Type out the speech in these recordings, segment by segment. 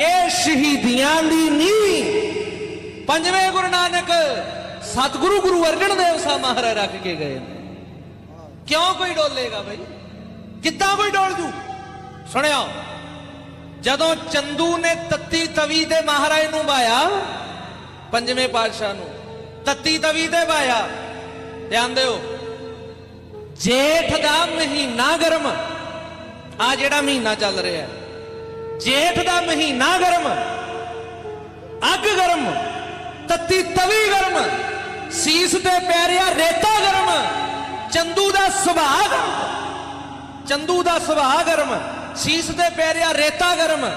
ਇਹ ਸ਼ਹੀਦੀਆਂ ਦੀ ਨੀ ਪੰਜਵੇਂ ਗੁਰੂ ਨਾਨਕ ਸਤਿਗੁਰੂ ਗੁਰੂ ਅਰਜਨ ਦੇਵ ਸਾਹਿਬ ਮਹਾਰਾਜ ਰੱਖ ਕੇ ਗਏ ਨੇ। ਕਿਉਂ ਕੋਈ ਡੋਲੇਗਾ ਬਈ? ਕਿੱਦਾਂ ਕੋਈ ਡੋਲ ਜੂ? ਸੁਣਿਆ ਜਦੋਂ ਚੰਦੂ ਨੇ ਤੱਤੀ ਤਵੀ ਦੇ ਮਹਾਰਾਜ ਨੂੰ ਬਾਇਆ, ਪੰਜਵੇਂ ਪਾਤਸ਼ਾਹ ਨੂੰ, ਤੱਤੀ ਤਵੀ ਤੇ ਬਾਇਆ, ਧਿਆਨ ਦਿਓ। ਜੇਠ ਦਾ ਮਹੀਨਾ ਗਰਮ, ਆ ਜਿਹੜਾ ਮਹੀਨਾ ਚੱਲ ਰਿਹਾ ਹੈ। ਜੇਠ ਦਾ ਮਹੀਨਾ ਗਰਮ, ਅੱਗ ਗਰਮ, ਤੱਤੀ ਤਵੀ ਗਰਮ, ਸੀਸ ਤੇ ਪੈ ਪੈਰਿਆ ਰੇਤਾ ਗਰਮ, ਚੰਦੂ ਦਾ ਸੁਭਾਅ ਗਰਮ, ਚੰਦੂ ਦਾ ਸੁਭਾਅ ਗਰਮ, ਸੀਸ ਤੇ ਪੈ ਪੈਰਿਆ ਰੇਤਾ ਗਰਮ,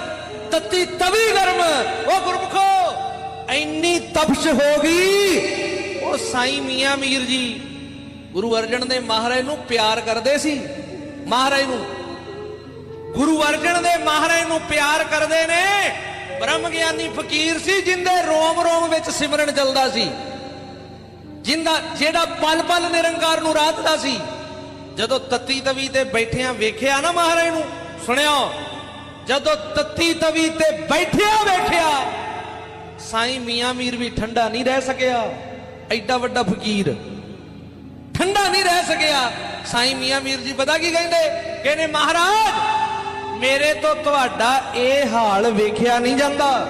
ਤੱਤੀ ਤਵੀ ਗਰਮ, ਉਹ ਗੁਰਮਖੋ ਇੰਨੀ ਤਪਸ਼ ਹੋ ਗਈ। ਉਹ ਸਾਈ ਮੀਆਂ ਮੀਰ ਜੀ ਗੁਰੂ ਅਰਜਨ ਦੇ ਮਹਾਰਾਜ ਨੂੰ ਪਿਆਰ ਕਰਦੇ ਸੀ। ਮਹਾਰਾਜ ਨੂੰ ਗੁਰੂ ਅਰਜਨ ਦੇ ਮਹਾਰਾਜ ਨੂੰ ਪਿਆਰ ਕਰਦੇ ਨੇ। ਬ੍ਰਹਮ ਗਿਆਨੀ ਫਕੀਰ ਸੀ, ਜਿੰਦੇ ਰੋਮ ਰੋਮ ਵਿੱਚ ਸਿਮਰਨ ਚੱਲਦਾ ਸੀ। ਜਿੰਦਾ, ਜਿਹੜਾ ਪਲ ਪਲ ਨਿਰੰਕਾਰ ਨੂੰ ਰਾਧਦਾ ਸੀ। ਜਦੋਂ ਤੱਤੀ ਤਵੀ ਤੇ ਬੈਠਿਆਂ ਵੇਖਿਆ ਨਾ ਮਹਾਰਾਜ ਨੂੰ, ਸੁਣਿਆ? ਜਦੋਂ ਤੱਤੀ ਤਵੀ ਤੇ ਬੈਠਿਆ ਵੇਖਿਆ, ਸਾਈਂ ਮੀਆਂ ਮੀਰ ਵੀ ਠੰਡਾ ਨਹੀਂ ਰਹਿ ਸਕਿਆ। ਐਡਾ ਵੱਡਾ ਫਕੀਰ। ਠੰਡਾ ਨਹੀਂ ਰਹਿ ਸਕਿਆ। ਸਾਈਂ ਮੀਆਂ ਮੀਰ ਜੀ ਪਤਾ ਕੀ ਕਹਿੰਦੇ? ਕਹਿੰਦੇ, ਮਹਾਰਾਜ ਮੇਰੇ ਤੋਂ ਤੁਹਾਡਾ ਇਹ ਹਾਲ ਵੇਖਿਆ ਨਹੀਂ ਜਾਂਦਾ।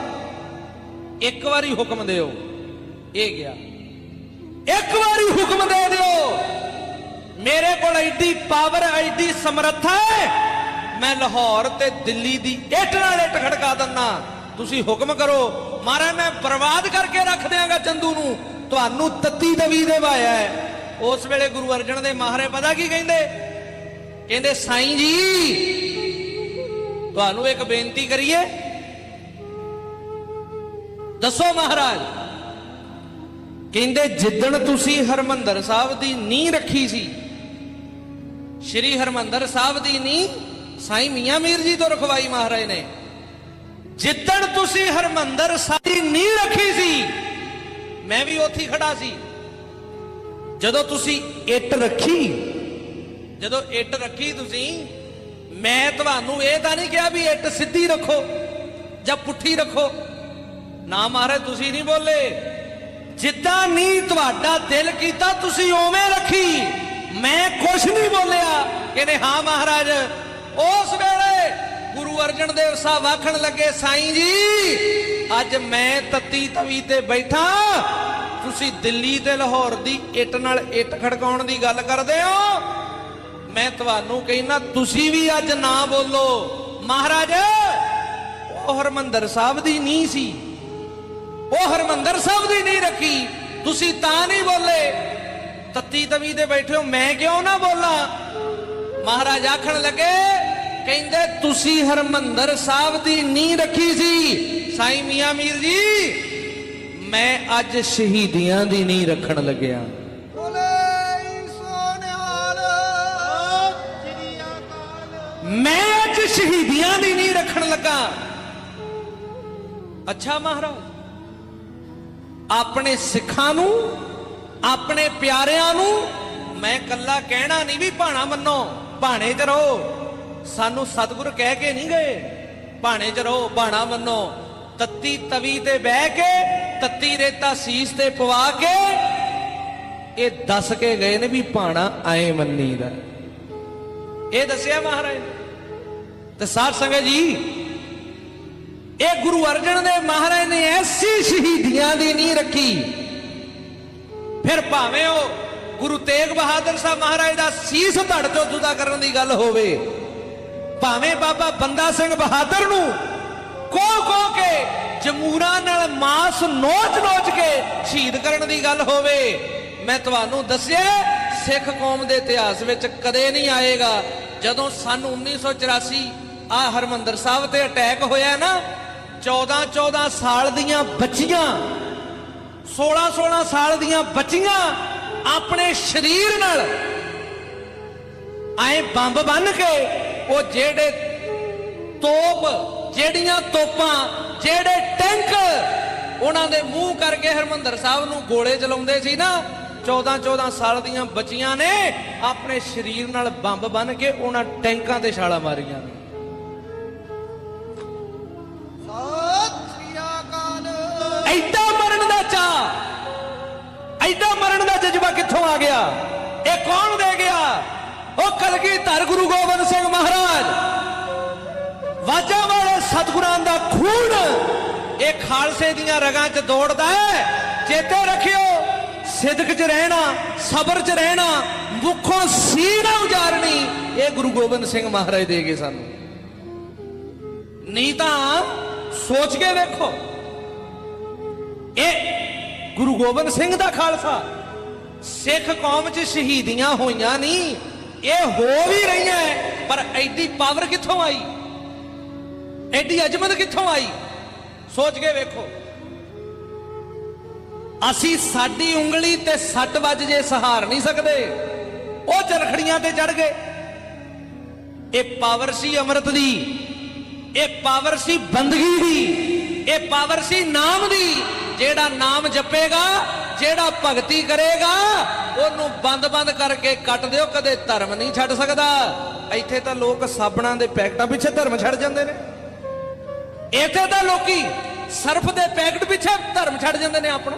ਇੱਕ ਵਾਰੀ ਹੁਕਮ ਦਿਓ। ਇਹ ਗਿਆ। ਇੱਕ ਵਾਰੀ ਹੁਕਮ ਦੇ ਦਿਓ। ਮੇਰੇ ਕੋਲ ਐਡੀ ਪਾਵਰ, ਐਡੀ ਸਮਰੱਥਾ ਹੈ। ਮੈਂ ਲਾਹੌਰ ਤੇ ਦਿੱਲੀ ਦੀ ਇੱਟ ਨਾਲ ਇੱਟ ਖੜਕਾ ਦਿੰਨਾ ਤੁਸੀਂ ਹੁਕਮ ਕਰੋ। ਮਹਾਰਾਜ, ਮੈਂ ਬਰਬਾਦ ਕਰਕੇ ਰੱਖ ਦਿਆਂਗਾ ਚੰਦੂ ਨੂੰ। ਤੁਹਾਨੂੰ ਤੱਤੀ ਦਵੀ ਦੇ ਵਾਇਆ ਹੈ। ਉਸ ਵੇਲੇ ਗੁਰੂ ਅਰਜਨ ਦੇ ਮਹਾਰਾਜ ਪਤਾ ਕੀ ਕਹਿੰਦੇ? ਕਹਿੰਦੇ, ਸਾਈਂ ਜੀ ਤੁਹਾਨੂੰ ਇੱਕ ਬੇਨਤੀ ਕਰੀਏ। ਦੱਸੋ ਮਹਾਰਾਜ, ਕਹਿੰਦੇ ਜਿੱਦਣ ਤੁਸੀਂ ਹਰਮੰਦਰ ਸਾਹਿਬ ਦੀ ਨੀਂਹ ਰੱਖੀ ਸੀ, ਸ਼੍ਰੀ ਹਰਮੰਦਰ ਸਾਹਿਬ ਦੀ ਨੀਂਹ ਸਾਈਂ ਮੀਆਂ ਮੀਰ ਜੀ ਤੋਂ ਰਖਵਾਈ ਮਹਾਰਾਜ ਨੇ। ਜਿੱਦਣ ਤੁਸੀਂ ਹਰਮੰਦਰ ਸਾਹਿਬ ਦੀ ਨੀਂਹ ਰੱਖੀ ਸੀ, ਮੈਂ ਵੀ ਉੱਥੇ ਖੜਾ ਸੀ। ਜਦੋਂ ਤੁਸੀਂ ਇੱਟ ਰੱਖੀ, ਜਦੋਂ ਇੱਟ ਰੱਖੀ ਤੁਸੀਂ ਮੈਂ ਤੁਹਾਨੂੰ ਇਹ ਤਾਂ ਨਹੀਂ ਕਿਹਾ ਵੀ ਇੱਟ ਸਿੱਧੀ ਰੱਖੋ ਜਾਂ ਪੁੱਠੀ ਰੱਖੋ। ਨਾ ਮਹਾਰਾਜ, ਤੁਸੀਂ ਨਹੀਂ ਬੋਲੇ। ਜਿੱਦਾਂ ਨਹੀਂ ਤੁਹਾਡਾ ਦਿਲ ਕੀਤਾ, ਤੁਸੀਂ ਓਵੇਂ ਰੱਖੀ। ਮੈਂ ਕੁਝ ਨਹੀਂ ਬੋਲਿਆ। ਕਹਿੰਦੇ, ਹਾਂ ਮਹਾਰਾਜ, ਉਸ ਵੇਲੇ ਗੁਰੂ ਅਰਜਨ ਦੇਵ ਸਾਹਿਬ ਆਖਣ ਲੱਗੇ, ਸਾਈਂ ਜੀ, ਅੱਜ ਮੈਂ ਤੱਤੀ ਤਵੀ ਤੇ ਬੈਠਾ। ਤੁਸੀਂ ਦਿੱਲੀ ਤੇ ਲਾਹੌਰ ਦੀ ਇੱਟ ਨਾਲ ਇੱਟ ਖੜਕਾਉਣ ਦੀ ਗੱਲ ਕਰਦੇ ਹੋ? ਮੈਂ ਤੁਹਾਨੂੰ ਕਹਿੰਦਾ, ਤੁਸੀਂ ਵੀ ਅੱਜ ਨਾ ਬੋਲੋ। ਮਹਾਰਾਜ, ਉਹ ਹਰਮੰਦਰ ਸਾਹਿਬ ਦੀ ਨਹੀਂ ਸੀ। ਉਹ ਹਰਮੰਦਰ ਸਾਹਿਬ ਦੀ ਨਹੀਂ ਰੱਖੀ। ਤੁਸੀਂ ਤਾਂ ਨਹੀਂ ਬੋਲੇ। ਤੱਤੀ ਤਵੀ ਤੇ ਬੈਠੇ ਹੋ, ਮੈਂ ਕਿਉਂ ਨਾ ਬੋਲਾਂ? ਮਹਾਰਾਜ ਆਖਣ ਲੱਗੇ, ਕਹਿੰਦੇ, ਤੁਸੀਂ ਹਰਮੰਦਰ ਸਾਹਿਬ ਦੀ ਨੀਂਹ ਰੱਖੀ ਸੀ। ਸਾਈ ਮੀਆਂ ਮੀਰ ਜੀ, ਮੈਂ ਅੱਜ ਸ਼ਹੀਦੀਆਂ ਦੀ ਨੀਂਹ ਰੱਖਣ ਲੱਗਿਆ। ਮੈਂ ਅੱਜ ਸ਼ਹੀਦੀਆਂ ਦੀ ਨੀ ਰੱਖਣ ਲੱਗਾ। ਅੱਛਾ ਮਹਾਰਾਜ, ਆਪਣੇ ਸਿੱਖਾਂ ਨੂੰ, ਆਪਣੇ ਪਿਆਰਿਆਂ ਨੂੰ ਮੈਂ ਕੱਲਾ ਕਹਿਣਾ ਨਹੀਂ ਵੀ ਭਾਣਾ ਮੰਨੋ, ਭਾਣੇ 'ਚ ਰਹੋ। ਸਾਨੂੰ ਸਤਿਗੁਰ ਕਹਿ ਕੇ ਨਹੀਂ ਗਏ, ਭਾਣੇ 'ਚ ਰਹੋ, ਭਾਣਾ ਮੰਨੋ। ਤੱਤੀ ਤਵੀ ਤੇ ਬਹਿ ਕੇ, ਤੱਤੀ ਰੇਤਾ ਸੀਸ ਤੇ ਪਵਾ ਕੇ, ਇਹ ਦੱਸ ਕੇ ਗਏ ਨੇ ਵੀ ਭਾਣਾ ਐ ਮੰਨੀ ਦਾ ਇਹ ਦੱਸਿਆ ਮਹਾਰਾਜ? ਨੇ। ਤੇ ਸਾਧ ਸੰਗਤ ਜੀ, ਇਹ ਗੁਰੂ ਅਰਜਨ ਦੇ ਮਹਾਰਾਜ ਨੇ ਐਸੀ ਸ਼ਹੀਦੀਆਂ ਦੀ ਨਹੀਂ ਰੱਖੀ। ਫਿਰ ਭਾਵੇਂ ਉਹ ਗੁਰੂ ਤੇਗ ਬਹਾਦਰ ਸਾਹਿਬ ਮਹਾਰਾਜ ਦਾ ਸੀਸ ਧੜ ਤੋਂ ਜੁਦਾ ਕਰਨ ਦੀ ਗੱਲ ਹੋਵੇ, ਭਾਵੇਂ ਬਾਬਾ ਬੰਦਾ ਸਿੰਘ ਬਹਾਦਰ ਨੂੰ ਕੋ ਕੋ ਕੇ ਜਮੂਰਾਂ ਨਾਲ ਮਾਸ ਨੋਚ ਨੋਚ ਕੇ ਸ਼ਹੀਦ ਕਰਨ ਦੀ ਗੱਲ ਹੋਵੇ, ਮੈਂ ਤੁਹਾਨੂੰ ਦੱਸਿਆ, ਸਿੱਖ ਕੌਮ ਦੇ ਇਤਿਹਾਸ ਵਿੱਚ ਕਦੇ ਨਹੀਂ ਆਏਗਾ। ਜਦੋਂ ਸਨ 1984 ਆ ਹਰਮੰਦਰ ਸਾਹਿਬ ਤੇ ਅਟੈਕ ਹੋਇਆ ਨਾ 14 14 ਸਾਲ ਦੀਆਂ ਬੱਚੀਆਂ 16 16 ਸਾਲ ਦੀਆਂ ਬੱਚੀਆਂ ਆਪਣੇ ਸਰੀਰ ਨਾਲ ਐ ਬੰਬ ਬੰਨ ਕੇ ਉਹ ਜਿਹੜੇ ਤੋਪ, ਜਿਹੜੀਆਂ ਤੋਪਾਂ, ਜਿਹੜੇ ਟੈਂਕ ਉਹਨਾਂ ਦੇ ਮੂੰਹ ਕਰਕੇ ਹਰਮੰਦਰ ਸਾਹਿਬ ਨੂੰ ਗੋਲੇ ਚਲਾਉਂਦੇ ਸੀ ਨਾ 14 14 ਸਾਲ ਦੀਆਂ ਬੱਚੀਆਂ ਨੇ ਆਪਣੇ ਸਰੀਰ ਨਾਲ ਬੰਬ ਬੰਨ ਕੇ ਉਹਨਾਂ ਟੈਂਕਾਂ ਤੇ ਛਾਲਾਂ ਮਾਰੀਆਂ। ਐਡਾ ਮਰਨ ਦਾ ਚਾਹ ਐਡਾ ਮਰਨ ਦਾ ਜਜ਼ਬਾ ਕਿੱਥੋਂ ਆ ਗਿਆ? ਇਹ ਕੌਣ ਦੇ ਗਿਆ? ਉਹ ਕਲਗੀ ਧਰ ਗੁਰੂ ਗੋਬਿੰਦ ਸਿੰਘ ਮਹਾਰਾਜ। ਵਾਜਾਂ ਵਾਲੇ ਸਤਿਗੁਰਾਂ ਦਾ ਖੂਨ ਇਹ ਖਾਲਸੇ ਦੀਆਂ ਰਗਾਂ 'ਚ ਦੌੜਦਾ ਹੈ। ਚੇਤੇ ਰੱਖਿਓ, ਸਿਦਕ 'ਚ ਰਹਿਣਾ, ਸਬਰ 'ਚ ਰਹਿਣਾ, ਮੁੱਖੋਂ ਸੀ ਉਜਾਰਨੀ, ਇਹ ਗੁਰੂ ਗੋਬਿੰਦ ਸਿੰਘ ਮਹਾਰਾਜ ਦੇ ਗਏ ਸਾਨੂੰ। ਨਹੀਂ ਤਾਂ ਸੋਚ ਕੇ ਵੇਖੋ। ਇਹ ਗੁਰੂ ਗੋਬਿੰਦ ਸਿੰਘ ਦਾ ਖਾਲਸਾ। ਸਿੱਖ ਕੌਮ 'ਚ ਸ਼ਹੀਦੀਆਂ ਹੋਈਆਂ ਨਹੀਂ ਇਹ ਹੋ ਵੀ ਰਹੀਆਂ ਪਰ ਐਡੀ ਪਾਵਰ ਕਿੱਥੋਂ ਆਈ? ਐਡੀ ਅਜਮਤ ਕਿੱਥੋਂ ਆਈ? ਸੋਚ ਕੇ ਵੇਖੋ। ਅਸੀਂ ਸਾਡੀ ਉਂਗਲੀ ਤੇ ਸੱਟ ਵੱਜ ਜੇ ਸਹਾਰ ਨਹੀਂ ਸਕਦੇ। ਉਹ ਚਰਖੜੀਆਂ ਤੇ ਚੜ ਗਏ। ਇਹ ਪਾਵਰ ਸੀ ਅੰਮ੍ਰਿਤ ਦੀ, ਇਹ ਪਾਵਰ ਸੀ ਬੰਦਗੀ ਦੀ, ਇਹ ਪਾਵਰ ਸੀ ਨਾਮ ਦੀ। ਜਿਹੜਾ ਨਾਮ ਜਪੇਗਾ, ਜਿਹੜਾ ਭਗਤੀ ਕਰੇਗਾ, ਉਹਨੂੰ ਬੰਦ-ਬੰਦ ਕਰਕੇ ਕੱਟ ਦਿਓ, ਕਦੇ ਧਰਮ ਨਹੀਂ ਛੱਡ ਸਕਦਾ। ਇੱਥੇ ਤਾਂ ਲੋਕ ਸਾਬਣਾਂ ਦੇ ਪੈਕਟਾਂ ਪਿੱਛੇ ਧਰਮ ਛੱਡ ਜਾਂਦੇ ਨੇ। ਇੱਥੇ ਤਾਂ ਲੋਕੀ ਸਰਫ ਦੇ ਪੈਕਟ ਪਿੱਛੇ ਧਰਮ ਛੱਡ ਜਾਂਦੇ ਨੇ ਆਪਣਾ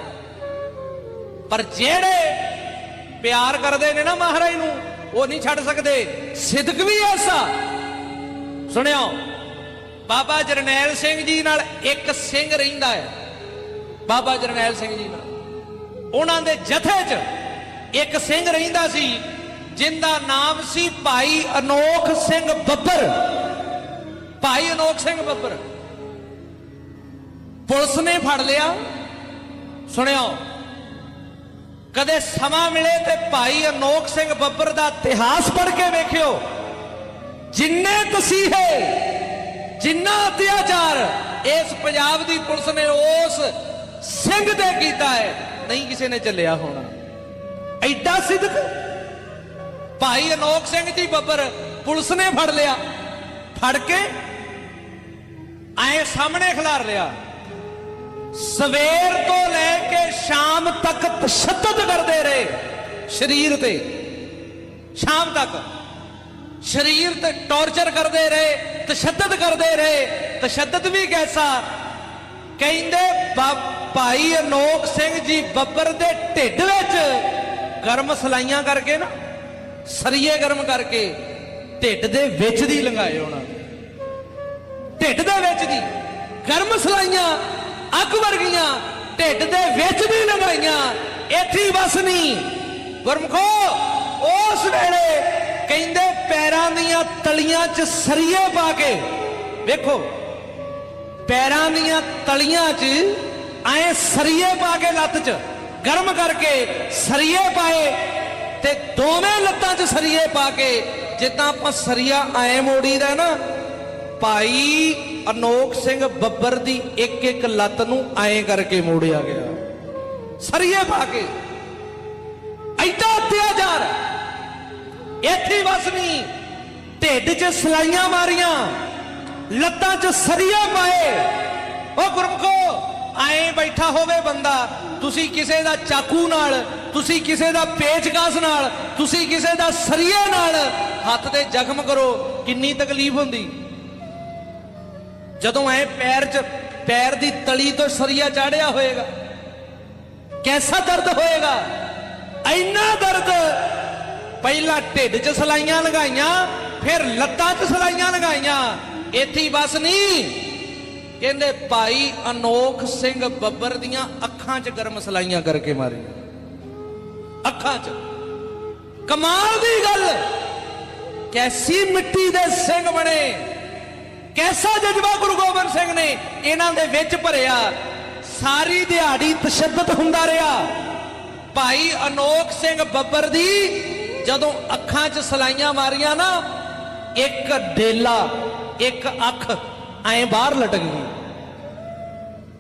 ਪਰ ਜਿਹੜੇ ਪਿਆਰ ਕਰਦੇ ਨੇ ਨਾ ਮਹਾਰਾਜ ਨੂੰ, ਉਹ ਨਹੀਂ ਛੱਡ ਸਕਦੇ। ਸਿਦਕ ਵੀ ਐਸਾ। ਸੁਣਿਓ, ਬਾਬਾ ਜਰਨੈਲ ਸਿੰਘ ਜੀ ਨਾਲ ਇੱਕ ਸਿੰਘ ਰਹਿੰਦਾ ਹੈ। ਬਾਬਾ ਜਰਨੈਲ ਸਿੰਘ ਜੀ ਨਾਲ ਉਹਨਾਂ ਦੇ ਜਥੇ 'ਚ ਇੱਕ ਸਿੰਘ ਰਹਿੰਦਾ ਸੀ, ਜਿੰਦਾ ਨਾਮ ਸੀ ਭਾਈ ਅਨੋਖ ਸਿੰਘ ਬੱਬਰ। ਭਾਈ ਅਨੋਖ ਸਿੰਘ ਬੱਬਰ। ਪੁਲਿਸ ਨੇ ਫੜ ਲਿਆ। ਸੁਣਿਓ, ਕਦੇ ਸਮਾਂ ਮਿਲੇ ਤੇ ਭਾਈ ਅਨੋਖ ਸਿੰਘ ਬੱਬਰ ਦਾ ਇਤਿਹਾਸ ਪੜ੍ਹ ਕੇ ਵੇਖਿਓ। ਜਿੰਨੇ ਤਸੀਹੇ ਜਿੰਨਾ ਅਤਿਆਚਾਰ, ਇਸ ਪੰਜਾਬ ਦੀ ਪੁਲਿਸ ਨੇ ਉਸ ਸਿੰਘ ਤੇ ਕੀਤਾ ਹੈ। ਨਹੀਂ ਕਿਸੇ ਨੇ ਚੱਲਿਆ ਹੋਣਾ। ਐਡਾ ਸਿੱਧਕ ਭਾਈ ਅਨੋਖ ਸਿੰਘ ਜੀ ਬੱਬਰ ਪੁਲਿਸ ਨੇ ਫੜ ਲਿਆ। ਫੜ ਕੇ ਆਏ ਸਾਹਮਣੇ ਖਿਲਾਰ ਲਿਆ। ਸਵੇਰ ਤੋਂ ਲੈ ਕੇ ਸ਼ਾਮ ਤੱਕ ਤਸ਼ੱਦਦ ਕਰਦੇ ਰਹੇ। ਸਰੀਰ ਤੇ। ਸ਼ਾਮ ਤੱਕ। ਸਰੀਰ ਤੇ ਟੌਰਚਰ ਕਰਦੇ ਰਹੇ, ਤਸ਼ੱਦਦ ਕਰਦੇ ਰਹੇ। ਤਸ਼ੱਦਦ ਵੀ ਕੈਸਾ? ਕਹਿੰਦੇ ਬਾ- ਭਾਈ ਅਨੋਖ ਸਿੰਘ ਜੀ ਬੱਬਰ ਦੇ ਢਿੱਡ ਵਿੱਚ ਗਰਮ ਸਲਾਈਆਂ ਕਰਕੇ ਨਾ, ਸਰੀਏ ਗਰਮ ਕਰਕੇ ਢਿੱਡ ਦੇ ਵਿੱਚ ਦੀ ਲੰਗਾਏ ਉਹਨਾਂ ਢਿੱਡ ਦੇ ਵਿੱਚ ਦੀ, ਗਰਮ ਸਲਾਈਆਂ, ਅੱਗ ਵਰਗੀਆਂ, ਢਿੱਡ ਦੇ ਵਿੱਚ ਦੀ ਲੰਗਾਈਆਂ ਇੱਥੇ ਹੀ ਬਸ ਨਹੀਂ ਗੁਰਮਖੋ, ਉਸ ਵੇਲੇ ਕਹਿੰਦੇ ਪੈਰਾਂ ਦੀਆਂ ਤਲੀਆਂ 'ਚ ਸਰੀਏ ਪਾ ਕੇ, ਵੇਖੋ, ਪੈਰਾਂ ਦੀਆਂ ਤਲੀਆਂ 'ਚ ਐ ਸਰੀਏ ਪਾ ਕੇ ਲੱਤ 'ਚ, ਗਰਮ ਕਰਕੇ ਸਰੀਏ ਪਾਏ ਤੇ ਦੋਵੇਂ ਲੱਤਾਂ 'ਚ ਸਰੀਏ ਪਾ ਕੇ, ਜਿੱਦਾਂ ਆਪਾਂ ਸਰੀਆ ਐ ਮੋੜੀਦਾ ਨਾ, ਭਾਈ ਅਨੋਖ ਸਿੰਘ ਬੱਬਰ ਦੀ ਇੱਕ ਇੱਕ ਲੱਤ ਨੂੰ ਐ ਕਰਕੇ ਮੋੜਿਆ ਗਿਆ। ਸਰੀਏ ਪਾ ਕੇ। ਐਡਾ ਅਤਿਆਚਾਰ। ਇੱਥੇ ਬਸ ਨਹੀਂ ਢਿੱਡ 'ਚ ਸਲਾਈਆਂ ਮਾਰੀਆਂ, ਲੱਤਾਂ 'ਚ ਸਰੀਆ ਪਾਏ। ਉਹ ਗੁਰਮਖੋ ਐਂ ਬੈਠਾ ਹੋਵੇ ਬੰਦਾ, ਤੁਸੀਂ ਕਿਸੇ ਦਾ ਚਾਕੂ ਨਾਲ, ਤੁਸੀਂ ਕਿਸੇ ਦਾ ਪੇਚਕਸ ਨਾਲ, ਤੁਸੀਂ ਕਿਸੇ ਦਾ ਸਰੀਏ ਨਾਲ ਹੱਥ ਤੇ ਜ਼ਖਮ ਕਰੋ, ਕਿੰਨੀ ਤਕਲੀਫ ਹੁੰਦੀ। ਜਦੋਂ ਐ ਪੈਰ 'ਚ, ਪੈਰ ਦੀ ਤਲੀ ਤੋਂ ਸਰੀਆ ਚਾੜਿਆ ਹੋਏਗਾ, ਕੈਸਾ ਦਰਦ ਹੋਏਗਾ? ਇੰਨਾ ਦਰਦ! ਪਹਿਲਾਂ ਢਿੱਡ 'ਚ ਸਲਾਈਆਂ ਲਗਾਈਆਂ, ਫਿਰ ਲੱਤਾਂ 'ਚ ਸਲਾਈਆਂ ਲਗਾਈਆਂ, ਇੱਥੇ ਬਸ ਨਹੀਂ ਕਹਿੰਦੇ, ਭਾਈ ਅਨੋਖ ਸਿੰਘ ਬੱਬਰ ਦੀਆਂ ਅੱਖਾਂ 'ਚ ਗਰਮ ਸਲਾਈਆਂ ਕਰਕੇ ਮਾਰੀਆਂ ਅੱਖਾਂ 'ਚ। ਕਮਾਲ ਦੀ ਗੱਲ! ਕੈਸੀ ਮਿੱਟੀ ਦੇ ਸਿੰਘ ਬਣੇ। ਕੈਸਾ ਜਜ਼ਬਾ ਗੁਰੂ ਗੋਬਿੰਦ ਸਿੰਘ ਨੇ ਇਹਨਾਂ ਦੇ ਵਿੱਚ ਭਰਿਆ। ਸਾਰੀ ਦਿਹਾੜੀ ਤਸ਼ੱਦਦ ਹੁੰਦਾ ਰਿਹਾ। ਭਾਈ ਅਨੋਖ ਸਿੰਘ ਬੱਬਰ ਦੀ ਜਦੋਂ ਅੱਖਾਂ 'ਚ ਸਲਾਈਆਂ ਮਾਰੀਆਂ ਨਾ, ਇੱਕ ਡੇਲਾ, ਇੱਕ ਅੱਖ ਐਂ ਬਾਹਰ ਲਟਕ ਗਈ।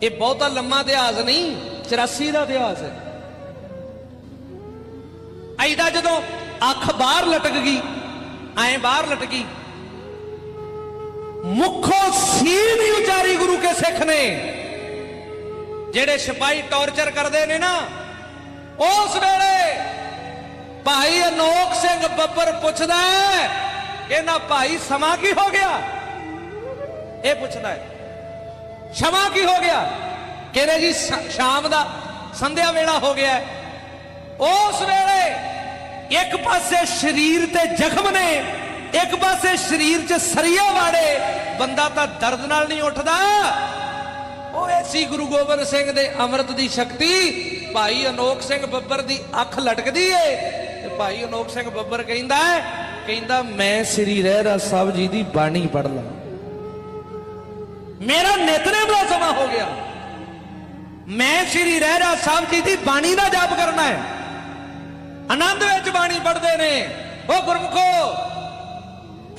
ਇਹ ਬਹੁਤਾ ਲੰਮਾ ਇਤਿਹਾਸ ਨਹੀਂ 84 ਦਾ ਇਤਿਹਾਸ ਹੈ। ਐਡਾ ਜਦੋਂ ਅੱਖ ਬਾਹਰ ਲਟਕ ਗਈ, ਐਂ ਬਾਹਰ ਲਟਕੀ ਮੁਖੋਂ ਸੀ ਨਹੀਂ ਉਚਾਰੀ ਗੁਰੂ ਕੇ ਸਿੱਖ ਨੇ। ਜਿਹੜੇ ਸਿਪਾਹੀ ਟੌਰਚਰ ਕਰਦੇ ਨੇ ਨਾ, ਉਸ ਵੇਲੇ ਭਾਈ ਅਨੋਖ ਸਿੰਘ ਬੱਬਰ ਪੁੱਛਦਾ ਹੈ, ਕਹਿੰਦਾ ਭਾਈ ਸਮਾਂ ਕੀ ਹੋ ਗਿਆ? ਇਹ ਪੁੱਛਦਾ ਹੈ। ਸਮਾਂ ਕੀ ਹੋ ਗਿਆ? ਕਹਿੰਦੇ ਜੀ ਸ਼ਾਮ ਦਾ ਸੰਧਿਆ ਵੇਲਾ ਹੋ ਗਿਆ ਉਸ ਵੇਲੇ ਇੱਕ ਪਾਸੇ ਸਰੀਰ ਤੇ ਜ਼ਖਮ ਨੇ, ਇੱਕ ਪਾਸੇ ਸਰੀਰ 'ਚ ਸਰੀਆ ਵਾੜੇ, ਬੰਦਾ ਤਾਂ ਦਰਦ ਨਾਲ ਨਹੀਂ ਉੱਠਦਾ। ਉਹ ਐਸੀ ਗੁਰੂ ਗੋਬਿੰਦ ਸਿੰਘ ਦੇ ਅੰਮ੍ਰਿਤ ਦੀ ਸ਼ਕਤੀ। ਭਾਈ ਅਨੋਖ ਸਿੰਘ ਬੱਬਰ ਦੀ ਅੱਖ ਲਟਕਦੀ ਏ। ਤੇ ਭਾਈ ਅਨੋਖ ਸਿੰਘ ਬੱਬਰ ਕਹਿੰਦਾ ਕਹਿੰਦਾ, ਮੈਂ ਸ੍ਰੀ ਰਹਿਰਾ ਸਾਹਿਬ ਜੀ ਦੀ ਬਾਣੀ ਪੜ ਲਾਂ। ਮੇਰਾ ਨਿਤਨੇਮ ਦਾ ਸਮਾਂ ਹੋ ਗਿਆ। ਮੈਂ ਸ੍ਰੀ ਰਹਿਰਾ ਸਾਹਿਬ ਜੀ ਦੀ ਬਾਣੀ ਦਾ ਜਾਪ ਕਰਨਾ ਹੈ। ਆਨੰਦ ਵਿੱਚ ਬਾਣੀ ਪੜਦੇ ਨੇ। ਉਹ ਗੁਰਮੁਖੋ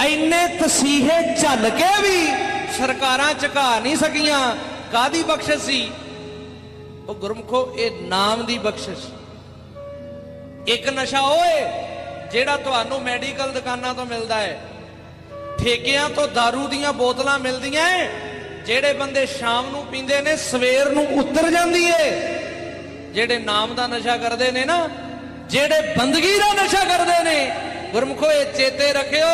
ਐਨੇ ਤਸੀਹੇ ਝੱਲ ਕੇ ਵੀ ਸਰਕਾਰਾਂ ਝੁਕਾ ਨਹੀਂ ਸਕੀਆਂ। ਕਾਦੀ ਬਖਸ਼ਿਸ਼ ਸੀ? ਉਹ ਗੁਰਮੁਖੋ, ਇਹ ਨਾਮ ਦੀ ਬਖਸ਼ਿਸ਼। ਇੱਕ ਨਸ਼ਾ ਓਏ ਜਿਹੜਾ ਤੁਹਾਨੂੰ ਮੈਡੀਕਲ ਦੁਕਾਨਾਂ ਤੋਂ ਮਿਲਦਾ ਹੈ। ਠੇਕਿਆਂ ਤੋਂ दारू ਦੀਆਂ ਬੋਤਲਾਂ ਮਿਲਦੀਆਂ ਹੈ। ਜਿਹੜੇ ਬੰਦੇ ਸ਼ਾਮ ਨੂੰ ਪੀਂਦੇ ਨੇ ਸਵੇਰ ਨੂੰ ਉਤਰ ਜਾਂਦੀ ਏ। ਜਿਹੜੇ ਨਾਮ ਦਾ ਨਸ਼ਾ ਕਰਦੇ ਨੇ ਨਾ ਜਿਹੜੇ ਬੰਦਗੀ ਦਾ ਨਸ਼ਾ ਕਰਦੇ ਨੇ ਗੁਰਮੁਖੋ ਇਹ ਚੇਤੇ ਰੱਖਿਓ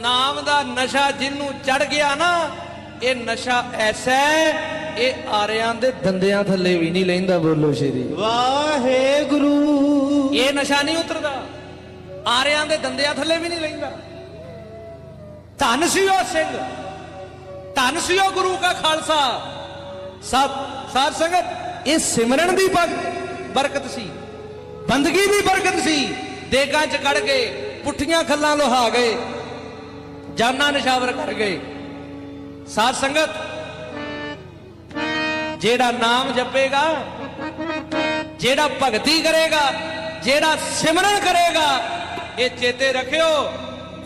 ਨਾਮ ਦਾ ਨਸ਼ਾ ਜਿੰਨੂੰ ਚੜ ਗਿਆ ਨਾ ਇਹ ਨਸ਼ਾ ਐਸਾ ਇਹ ਆਰਿਆਂ ਦੇ ਦੰਦਿਆਂ ਥੱਲੇ ਵੀ ਨਹੀਂ ਲੈਂਦਾ ਬੋਲੋ ਸ਼ੇਰੀ। ਵਾਹਿਗੁਰੂ। ਇਹ ਨਸ਼ਾ ਨਹੀਂ ਉਤਰਦਾ ਆਰਿਆਂ ਦੇ ਦੰਦਿਆਂ ਥੱਲੇ ਵੀ ਨਹੀਂ ਲੈਂਦਾ। ਧੰਨ ਸੀ ਉਹ ਸਿੰਘ। ਧੰਨ ਸੀ ਉਹ ਗੁਰੂ ਕਾ ਖਾਲਸਾ। ਸਭ ਸਾਧ ਸੰਗਤ, ਇਹ ਸਿਮਰਨ ਦੀ ਬਰਕਤ ਸੀ। ਬੰਦਗੀ ਦੀ ਬਰਕਤ ਸੀ। ਦੇਗਾਂ ਚ ਕੜ ਕੇ ਪੁੱਠੀਆਂ ਖੱਲਾਂ ਲੋਹਾ ਗਏ, ਜਾਨਾਂ ਨਿਸ਼ਾਵਰ ਕਰ ਗਏ। ਸਾਧ ਸੰਗਤ, ਜਿਹੜਾ ਨਾਮ ਜਪੇਗਾ, ਜਿਹੜਾ ਭਗਤੀ ਕਰੇਗਾ, ਜਿਹੜਾ ਸਿਮਰਨ ਕਰੇਗਾ, ਇਹ ਚੇਤੇ ਰੱਖਿਓ,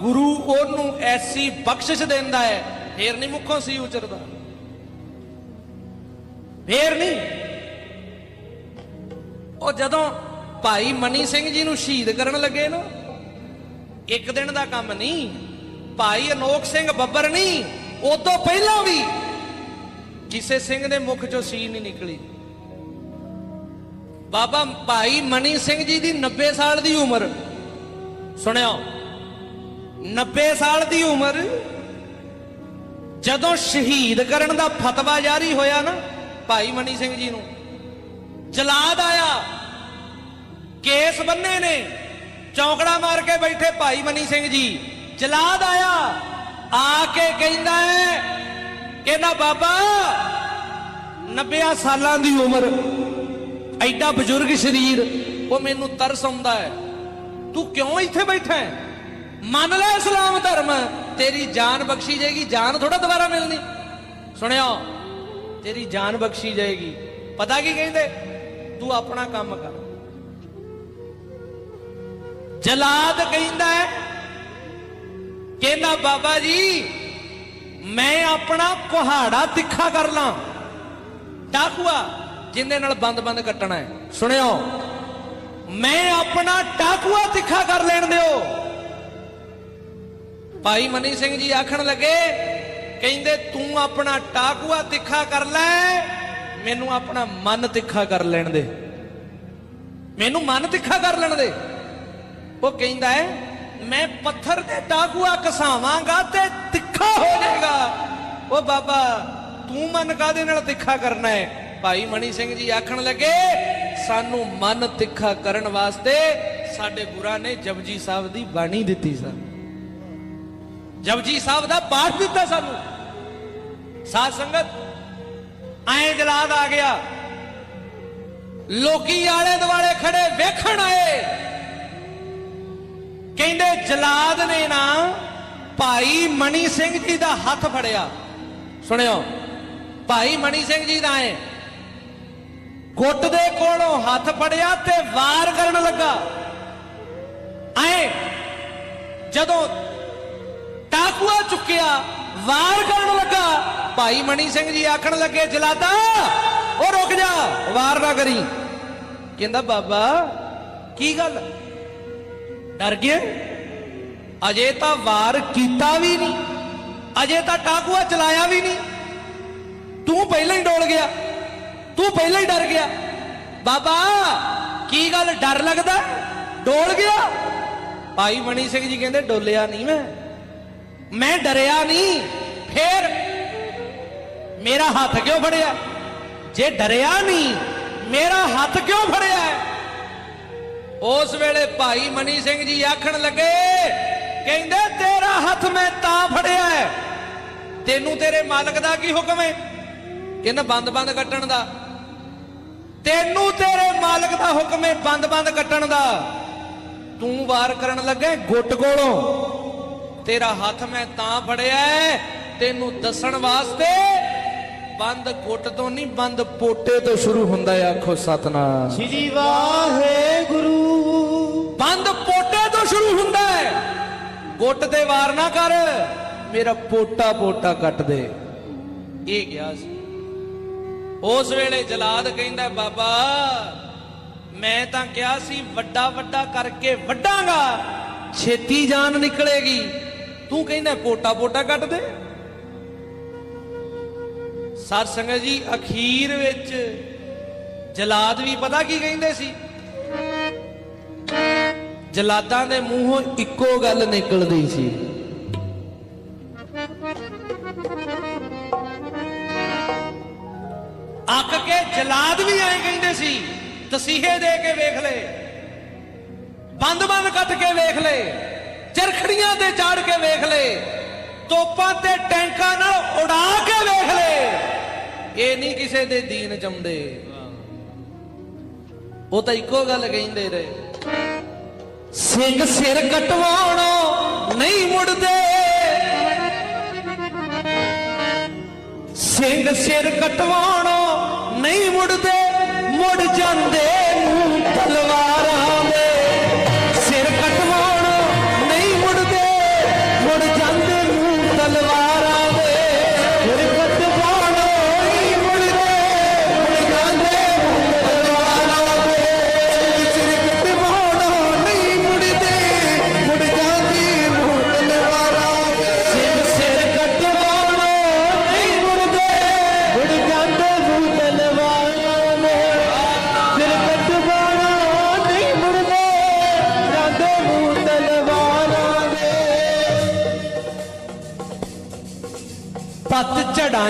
ਗੁਰੂ ਉਹਨੂੰ ਐਸੀ ਬਖਸ਼ਿਸ਼ ਦਿੰਦਾ ਹੈ ਫੇਰ ਨਹੀਂ ਮੁੱਖੋਂ ਸੀ ਉਚਰਦਾ ਫੇਰ ਨਹੀਂ। ਉਹ ਜਦੋਂ ਭਾਈ ਮਨੀ ਸਿੰਘ ਜੀ ਨੂੰ ਸ਼ਹੀਦ ਕਰਨ ਲੱਗੇ ਨਾ, ਇੱਕ ਦਿਨ ਦਾ ਕੰਮ ਨਹੀਂ, ਭਾਈ ਅਨੋਖ ਸਿੰਘ ਬੱਬਰ ਨਹੀਂ, ਉਦੋਂ ਪਹਿਲਾਂ ਵੀ ਕਿਸੇ ਸਿੰਘ ਦੇ ਮੁਖ ਚੋਂ ਸੀ ਨਹੀਂ ਨਿਕਲੀ। ਬਾਬਾ ਭਾਈ ਮਨੀ ਸਿੰਘ ਜੀ ਦੀ 90 ਸਾਲ ਦੀ ਉਮਰ। ਸੁਣਿਓ 90 ਸਾਲ ਦੀ ਉਮਰ ਜਦੋਂ ਸ਼ਹੀਦ ਕਰਨ ਦਾ ਫਤਵਾ ਜਾਰੀ ਹੋਇਆ ਨਾ, ਭਾਈ ਮਨੀ ਸਿੰਘ ਜੀ ਨੂੰ, ਜਲਾਦ ਆਇਆ, ਕੇਸ ਬੰਨੇ ਨੇ, ਚੌਂਕੜਾ ਮਾਰ ਕੇ ਬੈਠੇ ਭਾਈ ਮਨੀ ਸਿੰਘ ਜੀ, ਜਲਾਦ ਆਇਆ, ਆ ਕੇ ਕਹਿੰਦਾ ਹੈ ਕਹਿੰਦਾ ਬਾਬਾ 90 ਸਾਲਾਂ ਦੀ ਉਮਰ, ਐਡਾ ਬਜ਼ੁਰਗ ਸਰੀਰ, ਉਹ ਮੈਨੂੰ ਤਰਸ ਆਉਂਦਾ ਹੈ। ਤੂੰ ਕਿਉਂ ਇੱਥੇ ਬੈਠਾ ਹੈ? ਮੰਨ ਲੈ ਇਸਲਾਮ ਧਰਮ। ਤੇਰੀ ਜਾਨ ਬਖਸ਼ੀ ਜਾਏਗੀ, ਜਾਨ ਥੋੜਾ ਦੁਬਾਰਾ ਮਿਲਣੀ। ਸੁਣਿਓ, ਤੇਰੀ ਜਾਨ ਬਖਸ਼ੀ ਜਾਏਗੀ। ਪਤਾ ਕੀ ਕਹਿੰਦੇ? ਤੂੰ ਆਪਣਾ ਕੰਮ ਕਰ। ਜਲਾਦ ਕਹਿੰਦਾ ਹੈ, ਕਹਿੰਦਾ, ਬਾਬਾ ਜੀ, ਮੈਂ ਆਪਣਾ ਕੁਹਾੜਾ ਤਿੱਖਾ ਕਰ ਲਾਂ। ਟਾਕੂਆ ਜਿੰਦੇ ਨਾਲ ਬੰਦ-ਬੰਦ ਕੱਟਣਾ ਹੈ। ਸੁਣਿਓ, ਮੈਂ ਆਪਣਾ ਟਾਕੂਆ ਤਿੱਖਾ ਕਰ ਲੈਣ ਦਿਓ। ਭਾਈ ਮਨੀ ਸਿੰਘ ਜੀ ਆਖਣ ਲੱਗੇ, ਕਹਿੰਦੇ, ਤੂੰ ਆਪਣਾ ਟਾਕੂਆ ਤਿੱਖਾ ਕਰ ਲੈ, ਮੈਨੂੰ ਆਪਣਾ ਮਨ ਤਿੱਖਾ ਕਰ ਲੈਣ ਦੇ। ਮੈਨੂੰ ਮਨ ਤਿੱਖਾ ਕਰ ਲੈਣ ਦੇ। ਉਹ ਕਹਿੰਦਾ ਹੈ, ਮੈਂ ਪੱਥਰ ਤੇ ਟਾਕੂਆ ਕਸਾਵਾਂਗਾ ਤੇ ਤਿੱਖਾ ਹੋ ਜਾਏਗਾ। ਉਹ ਬਾਬਾ, ਤੂੰ ਮਨ ਕਾਦੇ ਨਾਲ ਤਿੱਖਾ ਕਰਨਾ ਹੈ? ਭਾਈ ਮਣੀ ਸਿੰਘ ਜੀ ਆਖਣ ਲੱਗੇ, ਸਾਨੂੰ ਮਨ ਤਿੱਖਾ ਕਰਨ ਵਾਸਤੇ ਸਾਡੇ ਗੁਰਾਂ ਨੇ ਜਪਜੀ ਸਾਹਿਬ ਦੀ ਬਾਣੀ ਦਿੱਤੀ ਸਨ ਜਪਜੀ ਸਾਹਿਬ ਦਾ ਪਾਠ ਦਿੱਤਾ ਸਾਨੂੰ। ਸਾਧ ਸੰਗਤ, ਐਂ ਜਲਾਦ ਆ ਗਿਆ। ਲੋਕੀ ਆਲੇ ਦੁਆਲੇ ਖੜੇ ਵੇਖਣ ਆਏ। ਕਹਿੰਦੇ ਜਲਾਦ ਨੇ ਨਾ ਭਾਈ ਮਣੀ ਸਿੰਘ ਜੀ ਦਾ ਹੱਥ ਫੜਿਆ। ਸੁਣਿਓ, ਭਾਈ ਮਣੀ ਸਿੰਘ ਜੀ ਦਾ ਐ। ਗੁੱਟ ਦੇ ਕੋਲੋਂ ਹੱਥ ਫੜਿਆ ਤੇ ਵਾਰ ਕਰਨ ਲੱਗਾ। ਐ, ਜਦੋਂ ਟਾਕੂਆ ਚੁੱਕਿਆ, ਵਾਰ ਕਰਨ ਲੱਗਾ। ਭਾਈ ਮਣੀ ਸਿੰਘ ਜੀ ਆਖਣ ਲੱਗੇ ਜਲਾਦਾ ਉਹ ਰੁਕ ਜਾ, ਵਾਰ ਨਾ ਕਰੀ। ਕਹਿੰਦਾ, ਬਾਬਾ, ਕੀ ਗੱਲ? ਡਰ ਗਿਆ? ਅਜੇ ਤਾਂ ਵਾਰ ਕੀਤਾ ਵੀ ਨਹੀਂ। ਅਜੇ ਤਾਂ ਟਾਕੂਆ ਚਲਾਇਆ ਵੀ ਨਹੀਂ। ਤੂੰ ਪਹਿਲਾਂ ਹੀ ਡੋਲ ਗਿਆ। ਤੂੰ ਪਹਿਲਾਂ ਹੀ ਡਰ ਗਿਆ। ਬਾਬਾ, ਕੀ ਗੱਲ? ਡਰ ਲੱਗਦਾ? ਡੋਲ ਗਿਆ? ਭਾਈ ਮਣੀ ਸਿੰਘ ਜੀ ਕਹਿੰਦੇ, ਡੋਲਿਆ ਨਹੀਂ ਮੈਂ। ਮੈਂ ਡਰਿਆ ਨਹੀਂ, ਫੇਰ ਮੇਰਾ ਹੱਥ ਕਿਉਂ ਫੜਿਆ? ਜੇ ਡਰਿਆ ਨਹੀਂ, ਮੇਰਾ ਹੱਥ ਕਿਉਂ ਫੜਿਆ? ਉਸ ਵੇਲੇ ਭਾਈ ਮਨੀ ਸਿੰਘ ਜੀ ਆਖਣ ਲੱਗੇ, ਕਹਿੰਦੇ, ਤੇਰਾ ਹੱਥ ਮੈਂ ਤਾਂ ਫੜਿਆ ਤੈਨੂੰ ਤੇਰੇ ਮਾਲਕ ਦਾ ਕੀ ਹੁਕਮ ਹੈ? ਕਹਿੰਦਾ ਬੰਦ ਬੰਦ ਕੱਟਣ ਦਾ? ਤੈਨੂੰ ਤੇਰੇ ਮਾਲਕ ਦਾ ਹੁਕਮ ਹੈ ਬੰਦ ਬੰਦ ਕੱਟਣ ਦਾ। ਤੂੰ ਵਾਰ ਕਰਨ ਲੱਗਾ ਗੁੱਟ ਕੋਲੋਂ। ਤੇਰਾ ਹੱਥ ਮੈਂ ਤਾਂ ਫੜਿਆ ਤੈਨੂੰ ਦੱਸਣ ਵਾਸਤੇ ਬੰਦ ਗੁੱਟ ਤੋਂ ਨਹੀਂ ਬੰਦ ਪੋਟੇ ਤੋਂ ਸ਼ੁਰੂ ਹੁੰਦਾ ਹੈ ਆਖੋ ਸਤਨਾਮ। ਸ੍ਰੀ ਵਾਹਿਗੁਰੂ। ਬੰਦ ਪੋਟੇ ਤੋਂ ਸ਼ੁਰੂ ਹੁੰਦਾ ਹੈ। ਗੁੱਟ ਤੇ ਵਾਰ ਨਾ ਕਰ ਮੇਰਾ ਪੋਟਾ ਪੋਟਾ ਕੱਟ ਦੇ। ਇਹ ਗਿਆ ਸੀ। ਉਸ ਵੇਲੇ ਜਲਾਦ ਕਹਿੰਦਾ ਬਾਬਾ ਮੈਂ ਤਾਂ ਕਿਹਾ ਸੀ ਵੱਡਾ ਵੱਡਾ ਕਰਕੇ ਵੱਡਾਂਗਾ ਛੇਤੀ ਜਾਨ ਨਿਕਲੇਗੀ। ਤੂੰ ਕਹਿੰਦਾ ਪੋਟਾ ਪੋਟਾ ਕੱਟ ਦੇ? ਸਤ ਸੰਗਤ ਜੀ, ਅਖੀਰ ਵਿੱਚ ਜਲਾਦ ਵੀ ਪਤਾ ਕੀ ਕਹਿੰਦੇ ਸੀ? ਜਲਾਦਾਂ ਦੇ ਮੂੰਹੋਂ ਇੱਕੋ ਗੱਲ ਨਿਕਲਦੀ ਸੀ। ਅੱਕ ਕੇ ਜਲਾਦ ਵੀ ਐਂ ਕਹਿੰਦੇ ਸੀ, ਤਸੀਹੇ ਦੇ ਕੇ ਵੇਖ ਲੈ ਬੰਦ ਬੰਦ ਕੱਟ ਕੇ ਵੇਖ ਲੈ। ਚਰਖੜੀਆਂ ਤੇ ਚਾੜ ਕੇ ਵੇਖ ਲਏ ਤੋਪਾਂ ਤੇ ਟੈਂਕਾਂ ਨਾਲ ਉਡਾ ਕੇ ਵੇਖ ਲਏ ਇਹ ਨਹੀਂ ਕਿਸੇ ਦੇ ਦੀਨ ਜੰਮਦੇ। ਉਹ ਤਾਂ ਇੱਕੋ ਗੱਲ ਕਹਿੰਦੇ ਰਹੇ। ਸਿੰਘ ਸਿਰ ਕਟਵਾਉਣੋਂ ਨਹੀਂ ਮੁੜਦੇ। ਸਿੰਘ ਸਿਰ ਕਟਵਾਉਣੋਂ ਨਹੀਂ ਮੁੜਦੇ, ਮੁੜ ਜਾਂਦੇ।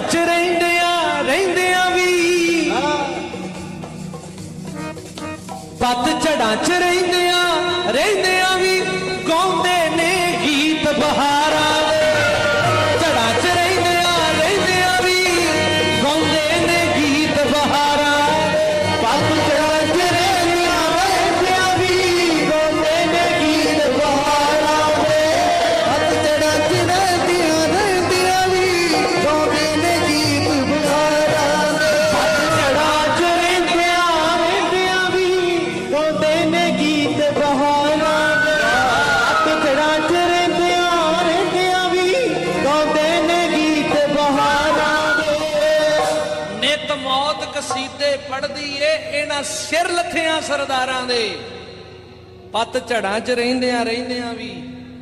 ਪੱਤ ਝੜਾਂ ਸਰਦਾਰਾਂ ਦੇ। ਪੱਤ ਝੜਾਂ 'ਚ ਰਹਿੰਦਿਆਂ ਰਹਿੰਦਿਆਂ ਵੀ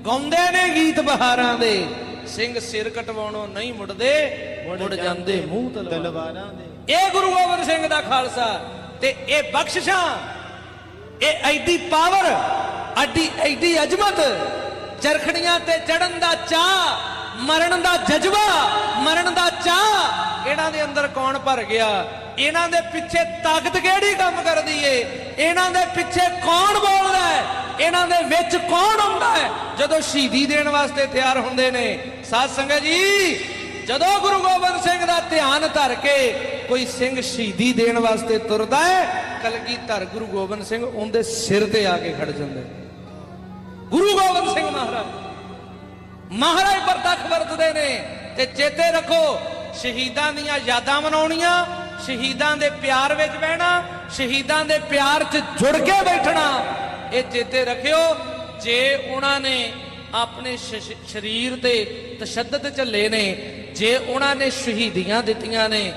ਗਾਉਂਦੇ ਨੇ ਗੀਤ ਬਹਾਰਾਂ ਦੇ। ਸਿੰਘ ਸਿਰ ਕਟਵਾਉਣੋਂ ਨਹੀਂ ਮੁੜਦੇ ਮੁੜ ਜਾਂਦੇ ਮੂੰਹ ਤਲਵਾਰ ਦੇ। ਇਹ ਗੁਰੂ ਗੋਬਿੰਦ ਸਿੰਘ ਦਾ ਖਾਲਸਾ ਤੇ ਇਹ ਬਖਸ਼ਿਸ਼ਾਂ ਇਹ ਐਡੀ ਪਾਵਰ ਐਡੀ ਐਡੀ ਅਜਮਤ ਚਰਖੜੀਆਂ ਤੇ ਚੜਨ ਦਾ ਚਾਹ ਮਰਨ ਦਾ ਜਜ਼ਬਾ ਮਰਨ ਦਾ ਚਾਹ ਇਹਨਾਂ ਦੇ ਅੰਦਰ ਕੌਣ ਭਰ ਗਿਆ? ਇਹਨਾਂ ਦੇ ਪਿੱਛੇ ਤਾਕਤ ਕਿਹੜੀ ਕੰਮ ਕਰਦੀ ਏ? ਇਹਨਾਂ ਦੇ ਪਿੱਛੇ ਕੌਣ ਬੋਲਦਾ ਹੈ? ਇਹਨਾਂ ਦੇ ਵਿੱਚ ਕੌਣ ਆਉਂਦਾ ਹੈ? ਜਦੋਂ ਸ਼ਹੀਦੀ ਦੇਣ ਵਾਸਤੇ ਤਿਆਰ ਹੁੰਦੇ ਨੇ, ਸਾਧ ਸੰਗਤ ਜੀ, ਜਦੋਂ ਗੁਰੂ ਗੋਬਿੰਦ ਸਿੰਘ ਦਾ ਧਿਆਨ ਧਰ ਕੇ ਕੋਈ ਸਿੰਘ ਸ਼ਹੀਦੀ ਦੇਣ ਵਾਸਤੇ ਤੁਰਦਾ ਹੈ ਕਲਗੀ ਧਰ ਗੁਰੂ ਗੋਬਿੰਦ ਸਿੰਘ ਉਹਦੇ ਸਿਰ ਤੇ ਆ ਕੇ ਖੜ ਜਾਂਦਾ ਗੁਰੂ ਗੋਬਿੰਦ ਸਿੰਘ ਮਹਾਰਾਜ ਮਹਾਰਾਜ ਪ੍ਰਤੱਖ ਵਰਤਦੇ ਨੇ ਤੇ ਚੇਤੇ ਰੱਖੋ, ਸ਼ਹੀਦਾਂ ਦੀਆਂ ਯਾਦਾਂ ਮਨਾਉਣੀਆਂ ਸ਼ਹੀਦਾਂ ਦੇ ਪਿਆਰ ਵਿੱਚ ਬਹਿਣਾ, ਸ਼ਹੀਦਾਂ ਦੇ ਪਿਆਰ 'ਚ ਜੁੜ ਕੇ ਬੈਠਣਾ, ਇਹ ਚੇਤੇ ਰੱਖਿਓ, ਜੇ ਉਹਨਾਂ ਨੇ ਆਪਣੇ ਸਰੀਰ ਤੇ ਤਸ਼ੱਦਦ ਝੱਲੇ ਨੇ, ਜੇ ਉਹਨਾਂ ਨੇ ਸ਼ਹੀਦੀਆਂ ਦਿੱਤੀਆਂ ਨੇ,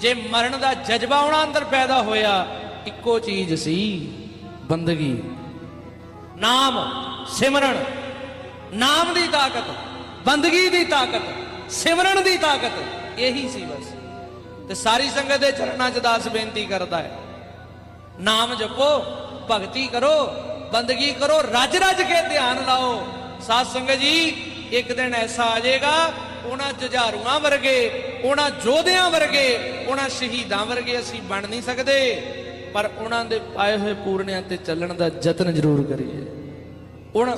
ਜੇ ਮਰਨ ਦਾ ਜਜ਼ਬਾ ਉਹਨਾਂ ਅੰਦਰ ਪੈਦਾ ਹੋਇਆ, ਇੱਕੋ ਚੀਜ਼ ਸੀ, ਬੰਦਗੀ। ਨਾਮ ਸਿਮਰਨ, ਨਾਮ ਦੀ ਤਾਕਤ, ਬੰਦਗੀ ਦੀ ਤਾਕਤ, ਸਿਮਰਨ ਦੀ ਤਾਕਤ, ਇਹੀ ਸੀ ਬਸ। ਤੇ ਸਾਰੀ ਸੰਗਤ ਦੇ ਚਰਨਾਂ 'ਚ ਦਾਸ ਬੇਨਤੀ ਕਰਦਾ ਹੈ। ਨਾਮ ਜਪੋ, ਭਗਤੀ ਕਰੋ, ਬੰਦਗੀ ਕਰੋ ਰੱਜ ਰੱਜ ਕੇ ਧਿਆਨ ਲਾਓ। ਸਾਧ ਸੰਗਤ ਜੀ, ਇੱਕ ਦਿਨ ਐਸਾ ਆ ਜਾਏਗਾ, ਉਹਨਾਂ ਜੁਝਾਰੂਆਂ ਵਰਗੇ, ਉਹਨਾਂ ਯੋਧਿਆਂ ਵਰਗੇ, ਉਹਨਾਂ ਸ਼ਹੀਦਾਂ ਵਰਗੇ ਅਸੀਂ ਬਣ ਨਹੀਂ ਸਕਦੇ। ਪਰ ਉਹਨਾਂ ਦੇ ਪਾਏ ਹੋਏ ਪੂਰਨਿਆਂ ਤੇ ਚੱਲਣ ਦਾ ਯਤਨ ਜ਼ਰੂਰ ਕਰੀਏ। ਉਹਨਾਂ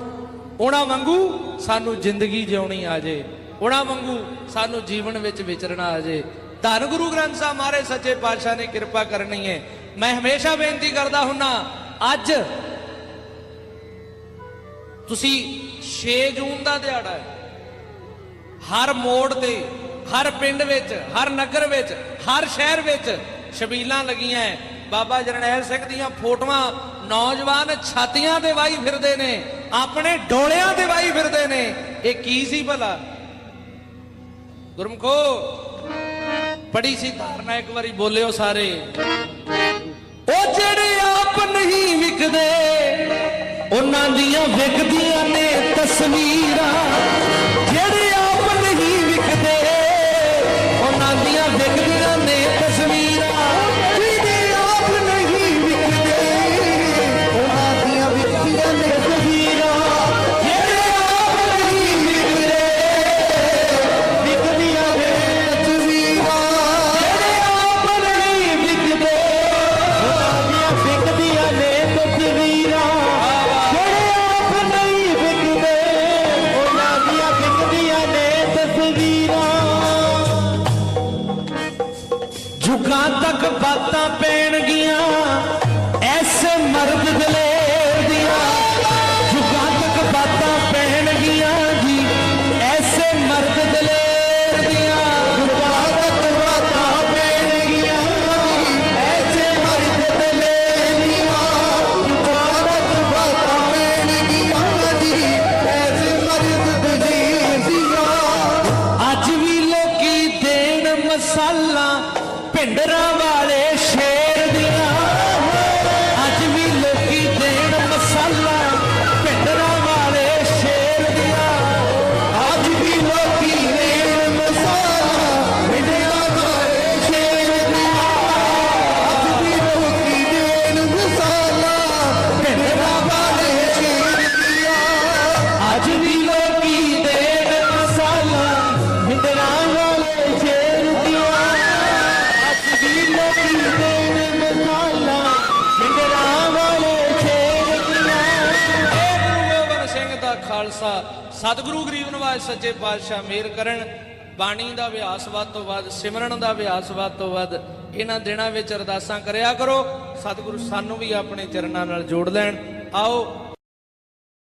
ਉਹਨਾਂ ਵਾਂਗੂ ਸਾਨੂੰ ਜ਼ਿੰਦਗੀ ਜਿਉਣੀ ਆ ਜੇ ਉਹਨਾਂ ਵਾਂਗੂ ਸਾਨੂੰ ਜੀਵਨ ਵਿੱਚ ਵਿਚਰਨਾ ਆ ਜੇ ਧੰਨ ਗੁਰੂ ਗ੍ਰੰਥ ਸਾਹਿਬ ਮਹਾਰਾਜ, ਸੱਚੇ ਪਾਤਸ਼ਾਹ ਨੇ ਕਿਰਪਾ ਕਰਨੀ ਹੈ ਮੈਂ ਹਮੇਸ਼ਾ ਬੇਨਤੀ ਕਰਦਾ ਹੁੰਨਾ, ਅੱਜ ਤੁਸੀਂ 6 ਜੂਨ ਦਾ ਦਿਹਾੜਾ ਹੈ। ਹਰ ਮੋੜ ਤੇ, ਹਰ ਪਿੰਡ ਵਿੱਚ, ਹਰ ਨਗਰ ਵਿੱਚ, ਹਰ ਸ਼ਹਿਰ ਵਿੱਚ ਛਬੀਲਾਂ ਲੱਗੀਆਂ ਹੈ। ਬਾਬਾ ਜਰਨੈਲ ਸਿੰਘ ਦੀਆਂ ਫੋਟੋਆਂ ਨੌਜਵਾਨ ਛਾਤੀਆਂ ਤੇ ਵਾਈ ਫਿਰਦੇ ਨੇ, ਆਪਣੇ ਡੋਲਿਆਂ ਤੇ ਵਾਈ ਫਿਰਦੇ ਨੇ। ਇਹ ਕੀ ਸੀ ਭਲਾ? ਗੁਰਮਖੋ ਪੜੀ ਸੀ ਧਾਰਨਾ, ਇੱਕ ਵਾਰੀ ਬੋਲਿਓ ਸਾਰੇ। ਉਹ ਜਿਹੜੇ ਆਪ ਨਹੀਂ ਵਿਕਦੇ, ਉਹਨਾਂ ਦੀਆਂ ਵਿਕਦੀਆਂ ਨੇ ਤਸਵੀਰਾਂ। ਜੁਗਾਂ ਤੱਕ ਬਾਤਾਂ ਪੈਣਗੀਆਂ। ਐਸੇ ਮਰਦ ਦਲੇਰ ਸੱਚੇ ਪਾਤਸ਼ਾਹ ਮੇਰ ਕਰਨ, ਬਾਣੀ ਦਾ ਅਭਿਆਸ ਵੱਧ ਤੋਂ ਵੱਧ, ਸਿਮਰਨ ਦਾ ਅਭਿਆਸ ਵੱਧ ਤੋਂ ਵੱਧ, ਇਹਨਾਂ ਦਿਨਾਂ ਵਿੱਚ ਅਰਦਾਸਾਂ ਕਰਿਆ ਕਰੋ, ਸਤਿਗੁਰੂ ਸਾਨੂੰ ਵੀ ਆਪਣੇ ਚਰਨਾਂ ਨਾਲ ਜੋੜ ਲੈਣ। ਆਓ